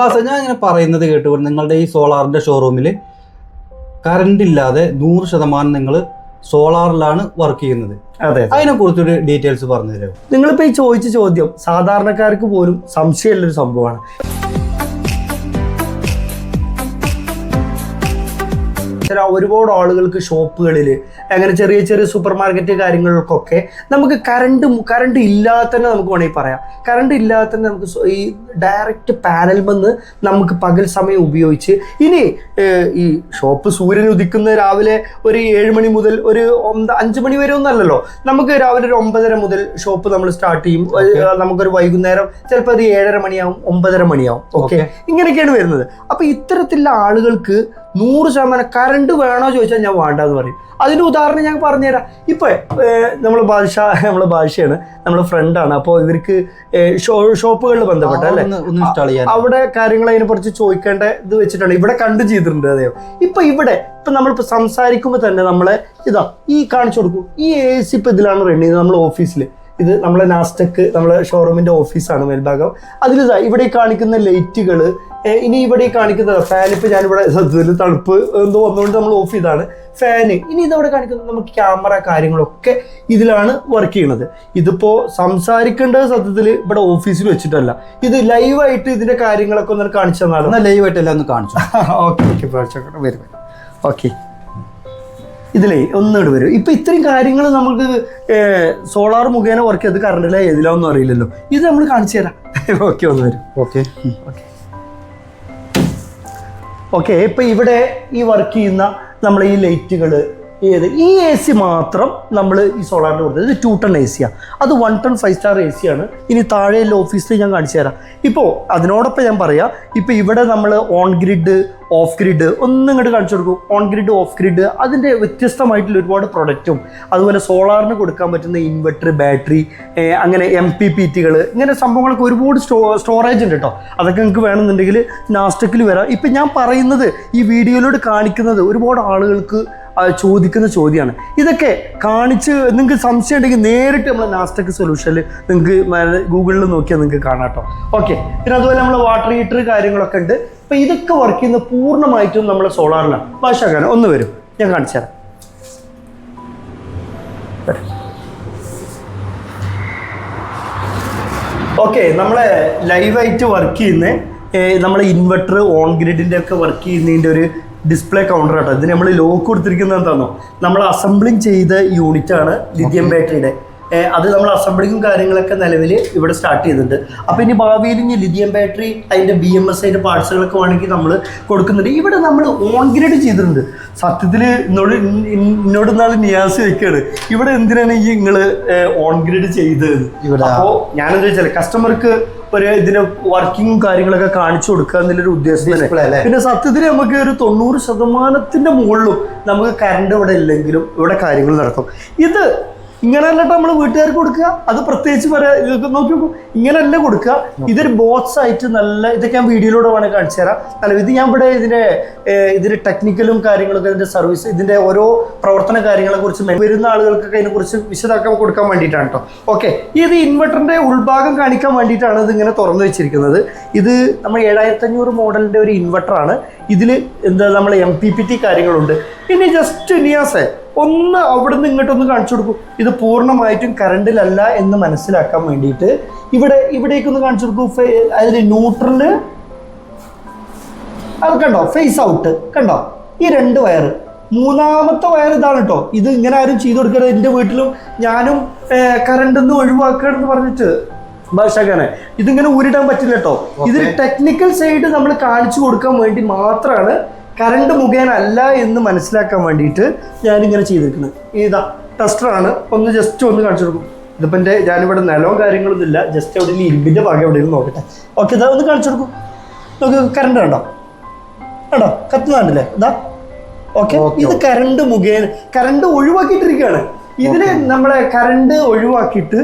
അബ്ബാസ ഞാൻ ഇങ്ങനെ പറയുന്നത് കേട്ടു നിങ്ങളുടെ ഈ സോളാറിന്റെ ഷോറൂമിൽ കറണ്ട് ഇല്ലാതെ നൂറ് ശതമാനം നിങ്ങൾ സോളാറിലാണ് വർക്ക് ചെയ്യുന്നത്. അതെ അതിനെ കുറിച്ചൊരു ഡീറ്റെയിൽസ് പറഞ്ഞു തരാം നിങ്ങളിപ്പോ ഈ ചോദിച്ച ചോദ്യം സാധാരണക്കാർക്ക് പോലും സംശയമുള്ളൊരു സംഭവമാണ്. ചില ഒരുപാട് ആളുകൾക്ക് ഷോപ്പുകളിൽ അങ്ങനെ ചെറിയ ചെറിയ സൂപ്പർ മാർക്കറ്റ് കാര്യങ്ങൾക്കൊക്കെ നമുക്ക് കറണ്ട് കറണ്ട് ഇല്ലാതെ തന്നെ നമുക്ക് വേണമെങ്കിൽ പറയാം. കറണ്ട് ഇല്ലാതെ തന്നെ നമുക്ക് ഈ ഡയറക്റ്റ് പാനൽ വന്ന് നമുക്ക് പകൽ സമയം ഉപയോഗിച്ച് ഇനി ഈ ഷോപ്പ് സൂര്യൻ ഉദിക്കുന്ന രാവിലെ ഒരു ഏഴ് മണി മുതൽ ഒരു ഒമ്പ- അഞ്ച് മണി വരെ ഒന്നല്ലല്ലോ നമുക്ക് രാവിലെ ഒരു ഒമ്പതര മുതൽ ഷോപ്പ് നമ്മൾ സ്റ്റാർട്ട് ചെയ്യും. നമുക്കൊരു വൈകുന്നേരം ചിലപ്പോൾ അത് ഏഴര മണിയാവും ഒമ്പതര മണിയാവും. ഓക്കെ ഇങ്ങനെയൊക്കെയാണ് വരുന്നത്. അപ്പൊ ഇത്തരത്തിലുള്ള ആളുകൾക്ക് നൂറ് ശതമാനം കറണ്ട് വേണോ ചോദിച്ചാൽ ഞാൻ വേണ്ട എന്ന് പറയും. അതിന്റെ ഉദാഹരണം ഞാൻ പറഞ്ഞുതരാം. ഇപ്പൊ നമ്മൾ ഭാഷ നമ്മളെ ഭാഷയാണ് നമ്മളെ ഫ്രണ്ടാണ് അപ്പോൾ ഇവർക്ക് ഷോപ്പുകളിൽ ബന്ധപ്പെട്ട അല്ലേ? അവിടെ കാര്യങ്ങൾ അതിനെ കുറിച്ച് ചോദിക്കേണ്ട ഇത് വെച്ചിട്ടാണ്. ഇവിടെ കണ്ടു ചെയ്തിട്ടുണ്ട് അതെയോ? ഇപ്പൊ ഇവിടെ ഇപ്പൊ നമ്മളിപ്പോൾ സംസാരിക്കുമ്പോൾ തന്നെ നമ്മളെ ഇതാ ഈ കാണിച്ചു കൊടുക്കും. ഈ എ സി ഇപ്പൊ ഇതിലാണ് റൺ ചെയ്യുന്നത് നമ്മൾ ഓഫീസിൽ ഇത് നമ്മളെ നാസ്റ്റക്ക് നമ്മളെ ഷോറൂമിന്റെ ഓഫീസാണ് മേൽഭാഗം. അതിൽ ഇവിടെ കാണിക്കുന്ന ലൈറ്റുകൾ ഇനി ഇവിടെ കാണിക്കുന്ന ഫാൻ ഇപ്പൊ ഞാനിവിടെ സത്യത്തിൽ തണുപ്പ് എന്തോ വന്നുകൊണ്ട് നമ്മൾ ഓഫ് ചെയ്താണ്. ഫാന് ഇനി ഇതവിടെ കാണിക്കുന്നത് നമുക്ക് ക്യാമറ കാര്യങ്ങളൊക്കെ ഇതിലാണ് വർക്ക് ചെയ്യുന്നത് ഇതിപ്പോ സംസാരിക്കേണ്ടത് സത്യത്തിൽ ഇവിടെ ഓഫീസിൽ വെച്ചിട്ടല്ല. ഇത് ലൈവായിട്ട് ഇതിന്റെ കാര്യങ്ങളൊക്കെ ഒന്ന് കാണിച്ചു തന്നാലും? ലൈവായിട്ട് ലൈവ് ആയിട്ടെല്ലാം ഒന്ന് കാണിച്ചു. ഓക്കെ ഓക്കെ വരും വരും. ഓക്കെ ഇതിലേ ഒന്നിട്ട് വരും. ഇപ്പൊ ഇത്രയും കാര്യങ്ങൾ നമുക്ക് സോളാർ മുഖേന വർക്ക് ചെയ്ത് കറണ്ടിലെ ഏതിലാവൊന്നും അറിയില്ലല്ലോ. ഇത് നമ്മൾ കാണിച്ചു തരാം. ഓക്കെ ഒന്ന് വരും. ഓക്കെ ഓക്കെ ഇപ്പൊ ഇവിടെ ഈ വർക്ക് ചെയ്യുന്ന നമ്മൾ ഈ ലൈറ്റുകൾ ഏത് ഈ എ സി മാത്രം നമ്മൾ ഈ സോളാറിന്റെ കൊടുത്തത് ഇത് ടു ടൺ എ സിയാണ് അത് one ton five star A C ആണ്. ഇനി താഴെയുള്ള ഓഫീസിൽ ഞാൻ കാണിച്ചു തരാം. ഇപ്പോൾ അതിനോടൊപ്പം ഞാൻ പറയാം ഇപ്പോൾ ഇവിടെ നമ്മൾ ഓൺ ഗ്രിഡ് ഓഫ് ഗ്രിഡ് ഒന്നും ഇങ്ങോട്ട് കാണിച്ചു കൊടുക്കും. ഓൺ ഗ്രിഡ് ഓഫ് ഗ്രിഡ് അതിന്റെ വ്യത്യസ്തമായിട്ടുള്ള ഒരുപാട് പ്രൊഡക്റ്റും അതുപോലെ സോളാറിന് കൊടുക്കാൻ പറ്റുന്ന ഇൻവെർട്ടർ ബാറ്ററി അങ്ങനെ എം പി പി ടികൾ ഇങ്ങനെ സംഭവങ്ങളൊക്കെ ഒരുപാട് സ്റ്റോ സ്റ്റോറേജ് ഉണ്ട് കേട്ടോ അതൊക്കെ നിങ്ങൾക്ക് വേണമെന്നുണ്ടെങ്കിൽ നാസ്റ്റക്കിൽ വരാം. ഇപ്പം ഞാൻ പറയുന്നത് ഈ വീഡിയോയിലൂടെ കാണിക്കുന്നത് ഒരുപാട് ആളുകൾക്ക് ചോദിക്കുന്ന ചോദ്യമാണ് ഇതൊക്കെ കാണിച്ച് നിങ്ങൾക്ക് സംശയം ഉണ്ടെങ്കിൽ നേരിട്ട് നമ്മൾ നാസ്റ്റക് സൊല്യൂഷനിൽ നിങ്ങൾക്ക് ഗൂഗിളിൽ നോക്കിയാൽ നിങ്ങൾക്ക് കാണാം കേട്ടോ ഓക്കെ പിന്നെ അതുപോലെ നമ്മൾ വാട്ടർ ഹീറ്റർ കാര്യങ്ങളൊക്കെ ഉണ്ട്. അപ്പം ഇതൊക്കെ വർക്ക് ചെയ്യുന്നത് പൂർണമായിട്ടും നമ്മൾ സോളാറിലാണ് ഭാഷാക്കാൻ ഒന്ന് വരും. ഞാൻ കാണിച്ചു തരാം. ഓക്കെ നമ്മളെ ലൈവായിട്ട് വർക്ക് ചെയ്യുന്ന നമ്മളെ ഇൻവെർട്ടർ ഓൺ ഗ്രിഡിന്റെ ഒക്കെ വർക്ക് ചെയ്യുന്നതിന്റെ ഒരു ഡിസ്പ്ലേ കൗണ്ടർ ആട്ടോ. ഇതിന് നമ്മൾ ലോക്ക് കൊടുത്തിരിക്കുന്നത് എന്താണോ നമ്മൾ അസംബ്ലിങ് ചെയ്ത യൂണിറ്റ് ആണ് ലിഥിയം ബാറ്ററിയുടെ അത് നമ്മൾ അസംബ്ലിങ്ങും കാര്യങ്ങളൊക്കെ നിലവിൽ ഇവിടെ സ്റ്റാർട്ട് ചെയ്തിട്ടുണ്ട്. അപ്പോൾ ഇനി ഭാവിയിൽ ഇനി ലിഥിയം ബാറ്ററി അതിന്റെ ബി എം എസ് അതിന്റെ പാർട്സുകളൊക്കെ വേണമെങ്കിൽ നമ്മൾ കൊടുക്കുന്നുണ്ട്. ഇവിടെ നമ്മൾ ഓൺഗ്രേഡ് ചെയ്തിട്ടുണ്ട്. സത്യത്തിൽ ഇന്നോട് ഇന്നോട് എന്നോട് നാളെ നിയാസ് വയ്ക്കുകയാണ് ഇവിടെ എന്തിനാണ് ഈ നിങ്ങൾ ഓൺഗ്രേഡ് ചെയ്തത്? ഇവിടെ. അപ്പോൾ ഞാനെന്താ വെച്ചാൽ കസ്റ്റമർക്ക് ഒരു ഇതിന് വർക്കിങ്ങും കാര്യങ്ങളൊക്കെ കാണിച്ചു കൊടുക്കുക എന്നുള്ളൊരു ഉദ്ദേശം തന്നെ? പിന്നെ സത്യത്തിൽ നമുക്ക് ഒരു തൊണ്ണൂറ് ശതമാനത്തിന്റെ മുകളിലും നമുക്ക് കറണ്ട് ഇവിടെ ഇല്ലെങ്കിലും ഇവിടെ കാര്യങ്ങൾ നടക്കും. ഇത് ഇങ്ങനെയല്ല നമ്മൾ വീട്ടുകാർക്ക് കൊടുക്കുക? അത് പ്രത്യേകിച്ച് പറയാ നോക്കി ഇങ്ങനെയല്ല കൊടുക്കുക? ഇതൊരു ബോക്സ് ആയിട്ട് നല്ല ഇതൊക്കെ ഞാൻ വീഡിയോയിലൂടെ വേണമെങ്കിൽ കാണിച്ചു തരാം. അല്ല ഇത് ഞാൻ ഇവിടെ ഇതിന്റെ ഇതിന്റെ ടെക്നിക്കലും കാര്യങ്ങളൊക്കെ ഇതിന്റെ സർവീസ് ഇതിന്റെ ഓരോ പ്രവർത്തന കാര്യങ്ങളെ കുറിച്ച് വരുന്ന ആളുകൾക്കൊക്കെ അതിനെക്കുറിച്ച് വിശദാക്കാൻ കൊടുക്കാൻ വേണ്ടിയിട്ടാണ് കേട്ടോ ഓക്കെ ഇത് ഇൻവെർട്ടറിന്റെ ഉൾഭാഗം കാണിക്കാൻ വേണ്ടിയിട്ടാണ് ഇത് ഇങ്ങനെ തുറന്നു വെച്ചിരിക്കുന്നത്. ഇത് നമ്മൾ ഏഴായിരത്തി അഞ്ഞൂറ് മോഡലിന്റെ ഒരു ഇൻവെർട്ടറാണ് ഇതിൽ എന്താ നമ്മൾ എം പി പി ടി കാര്യങ്ങളുണ്ട്. ഇനി ജസ്റ്റ് നിയാസെ ഒന്ന് അവിടെ അവിടുന്ന് ഇങ്ങോട്ടൊന്ന് കാണിച്ചു കൊടുക്കും. ഇത് പൂർണമായിട്ടും കറണ്ടിലല്ല എന്ന് മനസ്സിലാക്കാൻ വേണ്ടിയിട്ട് ഇവിടെ ഇവിടേക്കൊന്ന് കാണിച്ചു കൊടുക്കൂ. അതിൽ ന്യൂട്രൽ അത് കണ്ടോ? ഫേസ് ഔട്ട് കണ്ടോ? ഈ രണ്ട് വയർ മൂന്നാമത്തെ വയർ ഇതാണ് കേട്ടോ ഇത് ഇങ്ങനെ ആരും ചെയ്തു കൊടുക്കരുത്. എന്റെ വീട്ടിലും ഞാനും കറണ്ട് ഒന്ന് ഒഴിവാക്കണമെന്ന് പറഞ്ഞിട്ട്. ഭാഷാക്കാനെ ഇതിങ്ങനെ ഊരിടാൻ പറ്റില്ല കേട്ടോ ഇതിൽ ടെക്നിക്കൽ സൈഡ് നമ്മൾ കാണിച്ചു കൊടുക്കാൻ വേണ്ടി മാത്രമാണ് കറണ്ട് മുഖേന അല്ല എന്ന് മനസ്സിലാക്കാൻ വേണ്ടിയിട്ട് ഞാനിങ്ങനെ ചെയ്തിരിക്കുന്നത് ഇതാ ടെസ്റ്ററാണ്. ഒന്ന് ജസ്റ്റ് ഒന്ന് കാണിച്ചു കൊടുക്കും. ഇതിപ്പോൾ എന്റെ ഞാനിവിടെ നിലവും കാര്യങ്ങളൊന്നും ഇല്ല. ജസ്റ്റ് എവിടെയെങ്കിലും ഇരുമ്പിന്റെ ഭാഗം എവിടെയെങ്കിലും നോക്കട്ടെ. ഓക്കെ ഇതാ ഒന്ന് കാണിച്ചു കൊടുക്കും. നോക്കി കറണ്ട് കണ്ടോ? കണ്ടോ? കത്തുന്നുണ്ടല്ലേ ഇതാ ഓക്കെ ഇത് കറണ്ട് മുഖേന കറണ്ട് ഒഴിവാക്കിയിട്ടിരിക്കുകയാണ്. ഇതിന് നമ്മളെ കറണ്ട് ഒഴിവാക്കിയിട്ട്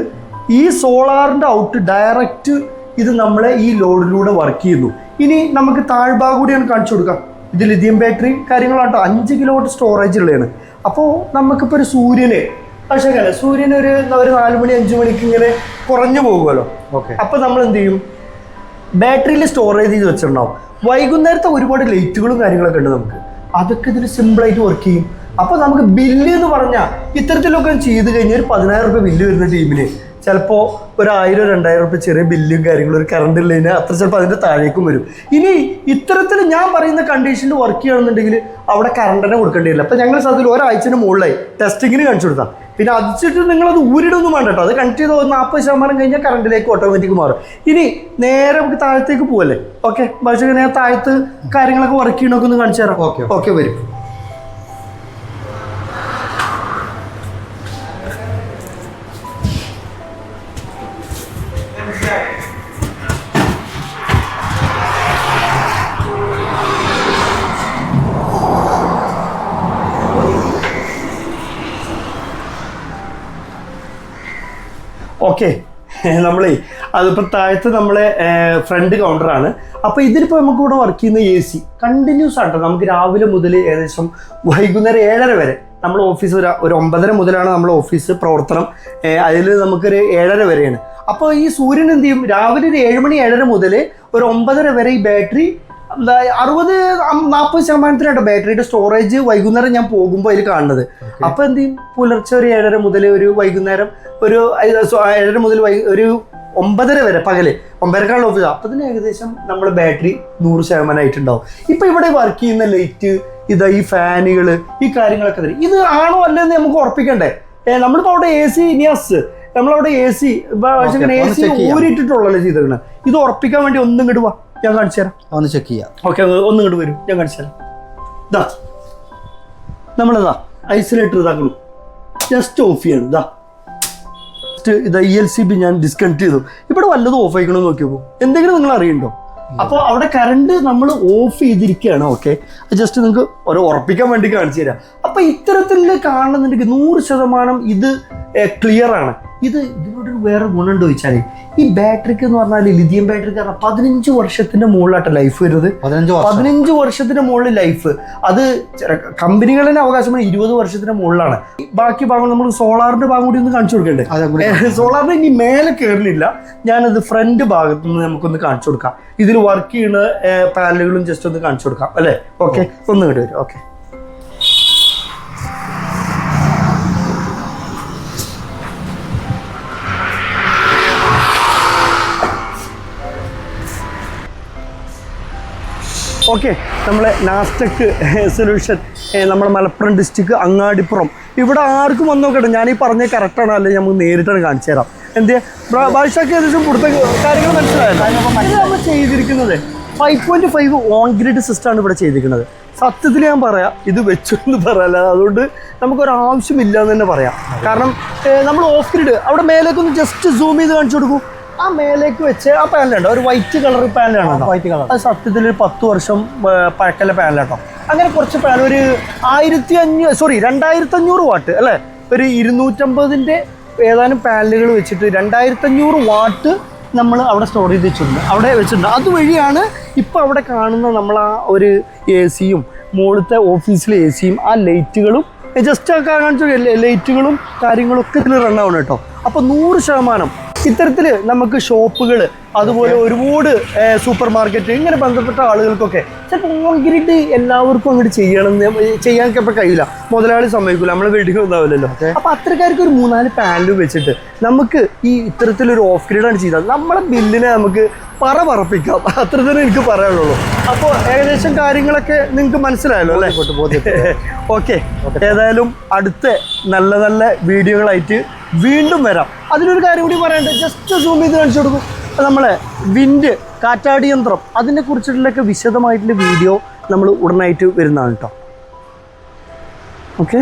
ഈ സോളാറിന്റെ ഔട്ട് ഡയറക്റ്റ് ഇത് നമ്മളെ ഈ ലോഡിലൂടെ വർക്ക് ചെയ്യുന്നു. ഇനി നമുക്ക് താഴ്ഭാഗം കൂടിയാണ് കാണിച്ചു കൊടുക്കാം. ഇത് ലിഥിയം ബാറ്ററി കാര്യങ്ങളാട്ടോ. അഞ്ച് കിലോ വാട്ട് സ്റ്റോറേജ് ഉള്ളതാണ്. അപ്പോൾ നമുക്കിപ്പോൾ ഒരു സൂര്യന് പക്ഷേ സൂര്യന് ഒരു ഒരു നാല് മണി അഞ്ച് മണിക്ക് ഇങ്ങനെ കുറഞ്ഞു പോകുമല്ലോ. ഓക്കെ അപ്പോൾ നമ്മൾ എന്ത് ചെയ്യും? ബാറ്ററിയിൽ സ്റ്റോറേജ് ചെയ്ത് വെച്ചിട്ടുണ്ടാവും. വൈകുന്നേരത്തെ ഒരുപാട് ലൈറ്റുകളും കാര്യങ്ങളൊക്കെ ഉണ്ട് നമുക്ക്. അതൊക്കെ ഇതിൽ സിമ്പിളായിട്ട് വർക്ക് ചെയ്യും. അപ്പോൾ നമുക്ക് ബില്ല് എന്ന് പറഞ്ഞാൽ ഇത്തരത്തിലൊക്കെ ചെയ്ത് കഴിഞ്ഞാൽ ഒരു പതിനായിരം റുപ്യ ബില്ല് വരുന്ന ടീമിന് ചിലപ്പോൾ ഒരു ആയിരം രണ്ടായിരം റുപ്യ ചെറിയ ബില്ലും കാര്യങ്ങളും ഒരു കറണ്ട് ഇല്ലതിന് അത്ര ചിലപ്പോൾ അതിന്റെ താഴേക്കും വരും. ഇനി ഇത്തരത്തിൽ ഞാൻ പറയുന്ന കണ്ടീഷനിൽ വർക്ക് ചെയ്യണമെന്നുണ്ടെങ്കിൽ അവിടെ കറണ്ട് തന്നെ കൊടുക്കേണ്ടി വരില്ല. അപ്പോൾ ഞങ്ങൾ സാധ്യത ഒരാഴ്ചന് മുകളിലായി. ടെസ്റ്റിങ്ങിന് കാണിച്ചു കൊടുത്താൽ പിന്നെ അതിച്ചിട്ട് നിങ്ങളത് ഊരിടൊന്നും വേണ്ട കേട്ടോ. അത് കണക്ട് ചെയ്ത് നാൽപ്പത് ശതമാനം കഴിഞ്ഞാൽ കറണ്ടിലേക്ക് ഓട്ടോമാറ്റിക് മാറും. ഇനി നേരെ നമുക്ക് താഴത്തേക്ക് പോവല്ലേ? ഓക്കെ പക്ഷേ താഴത്ത് കാര്യങ്ങളൊക്കെ വർക്ക് ചെയ്യണമൊക്കെ ഒന്ന് കാണിച്ചു തരാം. ഓക്കെ ഓക്കെ വരും. ഓക്കെ നമ്മളേ അതിപ്പോൾ താഴത്ത് നമ്മളെ ഫ്രണ്ട് കൗണ്ടറാണ് അപ്പോൾ ഇതിലിപ്പോൾ നമുക്ക് ഇവിടെ വർക്ക് ചെയ്യുന്ന എ സി കണ്ടിന്യൂസ് ആട്ടോ. നമുക്ക് രാവിലെ മുതൽ ഏകദേശം വൈകുന്നേരം ഏഴര വരെ നമ്മൾ ഓഫീസ് ഒരു ഒരു ഒമ്പതര മുതലാണ് നമ്മൾ ഓഫീസ് പ്രവർത്തനം. അതിൽ നമുക്കൊരു ഏഴര വരെയാണ്. അപ്പോൾ ഈ സൂര്യൻ എന്ത് ചെയ്യും? രാവിലെ ഒരു ഏഴുമണി ഏഴര മുതൽ ഒരു ഒമ്പതര വരെ ഈ ബാറ്ററി അറുപത് നാൽപ്പത് ശതമാനത്തിനാട്ടോ ബാറ്ററിയുടെ സ്റ്റോറേജ് വൈകുന്നേരം ഞാൻ പോകുമ്പോൾ അതിൽ കാണുന്നത്. അപ്പോൾ എന്ത് ചെയ്യും? പുലർച്ചെ ഒരു ഏഴര മുതൽ ഒരു വൈകുന്നേരം ഒരു ഏഴര മുതൽ ഒരു ഒമ്പതര വരെ പകൽ ഒമ്പതരക്കാണ് ഓഫീസ് അപ്പോൾ തന്നെ ഏകദേശം നമ്മുടെ ബാറ്ററി നൂറ് ശതമാനമായിട്ടുണ്ടാവും ഇപ്പൊ ഇവിടെ വർക്ക് ചെയ്യുന്ന ലൈറ്റ് ഇതാ ഈ ഫാനുകൾ ഈ കാര്യങ്ങളൊക്കെ തരും ഇത് ആണോ അല്ലെന്ന് നമുക്ക് ഉറപ്പിക്കണ്ടേ? നമ്മളിപ്പോ നമ്മളിപ്പോൾ അവിടെ എ സി ഇനിയാസ് നമ്മളവിടെ എ സി എ സി. ഊരിട്ടിട്ടുള്ളല്ലോ ചെയ്തിരിക്കുന്നത് ഇത് ഉറപ്പിക്കാൻ വേണ്ടി ഒന്നും ഇങ്ങോട്ട് വാ. ഞാൻ കാണിച്ചു തരാം. ഒന്ന് ചെക്ക് ചെയ്യാം. ഓക്കെ ഒന്ന് ഇങ്ങോട്ട് വരും. ഞാൻ കാണിച്ചു തരാം. ഇതാ നമ്മളതാ ഐസൊലേറ്റർ ഇതാക്കണം ജസ്റ്റ് ഓഫ് ചെയ്യണം. ഇതാ ജസ്റ്റ് ഇതാ ഇ എൽ സി ബി ഞാൻ ഡിസ്കണക്ട് ചെയ്തു. ഇവിടെ വല്ലതും ഓഫ് ആയിക്കണമെന്ന് നോക്കിയപ്പോൾ എന്തെങ്കിലും നിങ്ങൾ അറിയണ്ടോ അപ്പോൾ അവിടെ കറണ്ട് നമ്മൾ ഓഫ് ചെയ്തിരിക്കുകയാണ്. ഓക്കെ ജസ്റ്റ് നിങ്ങൾക്ക് ഒരു ഉറപ്പിക്കാൻ വേണ്ടി കാണിച്ചു തരാം. അപ്പോൾ ഇത്തരത്തിൽ കാണുന്നുണ്ടെങ്കിൽ നൂറ് ശതമാനം ഇത് ക്ലിയർ ആണ്. ഇത് ഇതിനോട് വേറെ ഗുണമുണ്ട് ചോദിച്ചാൽ ഈ ബാറ്ററിക്ക് എന്ന് പറഞ്ഞാൽ ലിഥിയം ബാറ്ററിക്ക് പറഞ്ഞാൽ പതിനഞ്ച് വർഷത്തിന്റെ മുകളിലാട്ട ലൈഫ് വരുന്നത്. പതിനഞ്ച് വർഷം. പതിനഞ്ച് വർഷത്തിന് മുകളിൽ ലൈഫ് അത് കമ്പനികളിലെ അവകാശമാണ് ഇരുപത് വർഷത്തിന് മുകളിലാണ്. ബാക്കി ഭാഗം നമ്മൾ സോളാറിന്റെ ഭാഗം കൂടി ഒന്ന് കാണിച്ചു കൊടുക്കണ്ടേ? സോളാറിന് ഇനി മേലെ കയറുന്നില്ല ഞാനത് ഫ്രണ്ട് ഭാഗത്ത് നിന്ന് നമുക്കൊന്ന് കാണിച്ചു കൊടുക്കാം. ഇതിൽ വർക്ക് ചെയ്യുന്ന പാനലുകളും ജസ്റ്റ് ഒന്ന് കാണിച്ചു കൊടുക്കാം. അല്ലേ? ഓക്കെ ഒന്ന് കേട്ടു വരും. ഓക്കെ ഓക്കെ നമ്മളെ നാസ്റ്റക്ക് സൊല്യൂഷൻ നമ്മുടെ മലപ്പുറം ഡിസ്ട്രിക്ട് അങ്ങാടിപ്പുറം. ഇവിടെ ആർക്കും വന്ന് നോക്കട്ടെ ഈ പറഞ്ഞ കറക്റ്റാണ് അല്ലെങ്കിൽ നമുക്ക് നേരിട്ടാണ് കാണിച്ചു തരാം. എന്ത് ഭാഷയ്ക്ക് ഏകദേശം കൊടുത്ത കാര്യങ്ങൾ മനസ്സിലായല്ലോ? നമ്മൾ ചെയ്തിരിക്കുന്നത് five point five on grid സിസ്റ്റമാണ് ഇവിടെ ചെയ്തിരിക്കുന്നത്. സത്യത്തിൽ ഞാൻ പറയാം ഇത് വെച്ചു എന്ന് പറയല്ല. അതുകൊണ്ട് നമുക്കൊരാവശ്യമില്ല എന്ന് തന്നെ പറയാം. കാരണം നമ്മൾ ഓഫ് ഗ്രിഡ് അവിടെ മേലേക്കൊന്ന് ജസ്റ്റ് സൂം ചെയ്ത് കാണിച്ചു കൊടുക്കൂ. ആ മേലേക്ക് വെച്ച് ആ പാനലുണ്ടോ ഒരു വൈറ്റ് കളർ പാനലാണ് വൈറ്റ് കളർ അത് സത്യത്തിൽ ഒരു പത്ത് വർഷം പഴക്കല്ല പാനലാട്ടോ അങ്ങനെ കുറച്ച് പാനൽ ഒരു ആയിരത്തി അഞ്ഞൂറ് സോറി രണ്ടായിരത്തി അഞ്ഞൂറ് വാട്ട് അല്ലേ? ഒരു ഇരുന്നൂറ്റമ്പതിന്റെ ഏതാനും പാനലുകൾ വെച്ചിട്ട് രണ്ടായിരത്തി അഞ്ഞൂറ് വാട്ട് നമ്മൾ അവിടെ സ്റ്റോർ ചെയ്ത് വെച്ചിട്ടുണ്ട്. അവിടെ വെച്ചിട്ടുണ്ട്. അതുവഴിയാണ് ഇപ്പോൾ അവിടെ കാണുന്ന നമ്മൾ ആ ഒരു എ സിയും മുകളിലത്തെ ഓഫീസിലെ എ സിയും ആ ലൈറ്റുകളും ജസ്റ്റ് ആ കാണിച്ച ലൈറ്റുകളും കാര്യങ്ങളും ഒക്കെ ഇതിൽ റൺ ആവണം കേട്ടോ അപ്പോൾ നൂറ് ശതമാനം ഇത്തരത്തിൽ നമുക്ക് ഷോപ്പുകൾ അതുപോലെ ഒരുപാട് സൂപ്പർ മാർക്കറ്റ് ഇങ്ങനെ ബന്ധപ്പെട്ട ആളുകൾക്കൊക്കെ ചിലപ്പോൾ കോൺക്രീറ്റ് എല്ലാവർക്കും അങ്ങോട്ട് ചെയ്യണം എന്ന് ചെയ്യാൻ ചിലപ്പോൾ കഴിയില്ല. മുതലാളി സമ്മതിക്കില്ല നമ്മളെ വീട്ടിൽ ഉണ്ടാവില്ലല്ലോ. അപ്പൊ അപ്പോൾ അത്രക്കാർക്ക് ഒരു മൂന്നാൽ പാനലും വെച്ചിട്ട് നമുക്ക് ഈ ഇത്തരത്തിലൊരു ഓഫ് ഗ്രിഡാണ് ചെയ്താൽ നമ്മളെ ബില്ലിനെ നമുക്ക് പറ പറപ്പിക്കാം. അത്ര തന്നെ എനിക്ക് പറയാനുള്ളൂ. അപ്പോൾ ഏകദേശം കാര്യങ്ങളൊക്കെ നിങ്ങൾക്ക് മനസ്സിലായല്ലോ അല്ലേ? ഓക്കെ. ഏതായാലും അടുത്ത നല്ല നല്ല വീഡിയോകളായിട്ട് വീണ്ടും വരാം. അതിനൊരു കാര്യം കൂടി പറയണ്ട? ജസ്റ്റ് സൂം ചെയ്ത് കാണിച്ചു കൊടുക്കും. നമ്മളെ വിൻഡ് കാറ്റാടി യന്ത്രം അതിനെ കുറിച്ചിട്ടുള്ളൊക്കെ വിശദമായിട്ടുള്ള വീഡിയോ നമ്മൾ ഉടനായിട്ട് വരുന്നതാണ് കേട്ടോ ഓക്കെ